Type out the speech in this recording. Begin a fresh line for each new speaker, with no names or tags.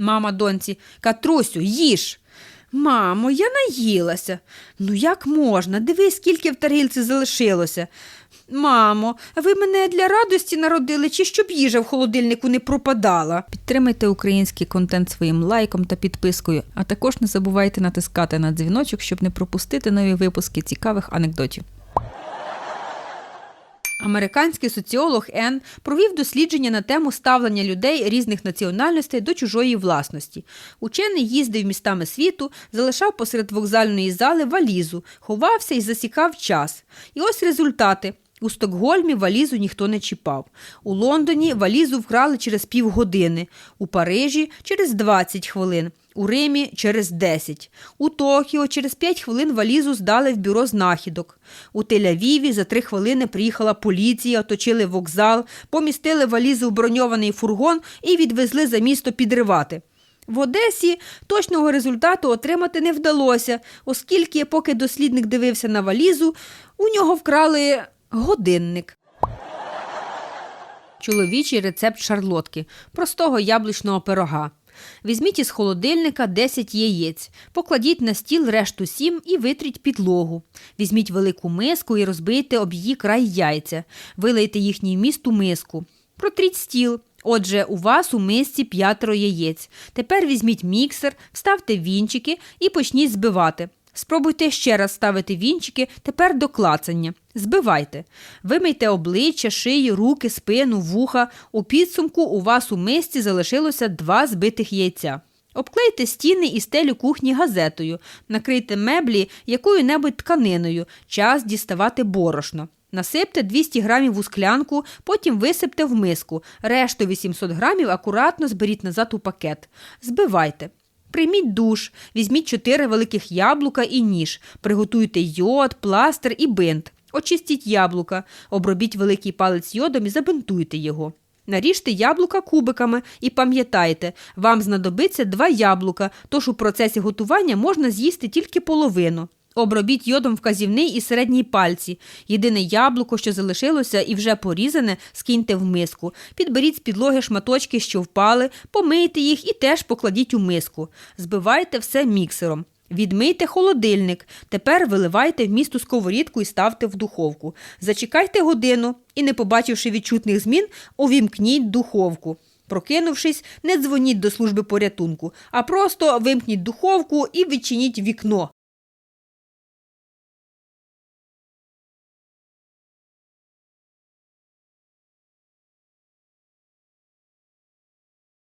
Мама доньці, Катрусю, їж. Мамо, я наїлася. Ну як можна? Дивись, скільки в тарілці залишилося. Мамо, ви мене для радості народили, чи щоб їжа в холодильнику не пропадала? Підтримайте український контент своїм лайком та підпискою, а також не забувайте натискати на дзвіночок, щоб не пропустити нові випуски цікавих анекдотів. Американський соціолог Енн провів дослідження на тему ставлення людей різних національностей до чужої власності. Учений їздив містами світу, залишав посеред вокзальної зали валізу, ховався і засікав час. І ось результати. У Стокгольмі валізу ніхто не чіпав. У Лондоні валізу вкрали через півгодини, у Парижі через 20 хвилин, у Римі через 10. У Токіо через 5 хвилин валізу здали в бюро знахідок. У Тель-Авіві за 3 хвилини приїхала поліція, оточили вокзал, помістили валізу в броньований фургон і відвезли за місто підривати. В Одесі точного результату отримати не вдалося, оскільки, поки дослідник дивився на валізу, у нього вкрали годинник. Чоловічий рецепт шарлотки простого яблучного пирога. Візьміть із холодильника 10 яєць, покладіть на стіл решту 7 і витріть підлогу. Візьміть велику миску і розбийте об її край яйця. Вилийте їхній міст у миску. Протріть стіл. Отже, у вас у мисці п'ятеро яєць. Тепер візьміть міксер, вставте вінчики і почніть збивати. Спробуйте ще раз ставити вінчики, тепер до клацання. Збивайте. Вимийте обличчя, шию, руки, спину, вуха. У підсумку у вас у мисці залишилося два збитих яйця. Обклейте стіни і стелю кухні газетою, накрийте меблі якою-небудь тканиною, час діставати борошно. Насипте 200 грамів у склянку, потім висипте в миску. Решту 800 грамів акуратно зберіть назад у пакет. Збивайте. Прийміть душ, візьміть чотири великих яблука і ніж, приготуйте йод, пластир і бинт. Очистіть яблука, обробіть великий палець йодом і забинтуйте його. Наріжте яблука кубиками і пам'ятайте, вам знадобиться два яблука, тож у процесі готування можна з'їсти тільки половину. Обробіть йодом вказівний і середній пальці. Єдине яблуко, що залишилося і вже порізане, скиньте в миску. Підберіть з підлоги шматочки, що впали, помийте їх і теж покладіть у миску. Збивайте все міксером. Відмийте холодильник. Тепер виливайте в місту сковорідку і ставте в духовку. Зачекайте годину і, не побачивши відчутних змін, увімкніть духовку. Прокинувшись, не дзвоніть до служби порятунку, а просто вимкніть духовку і відчиніть вікно.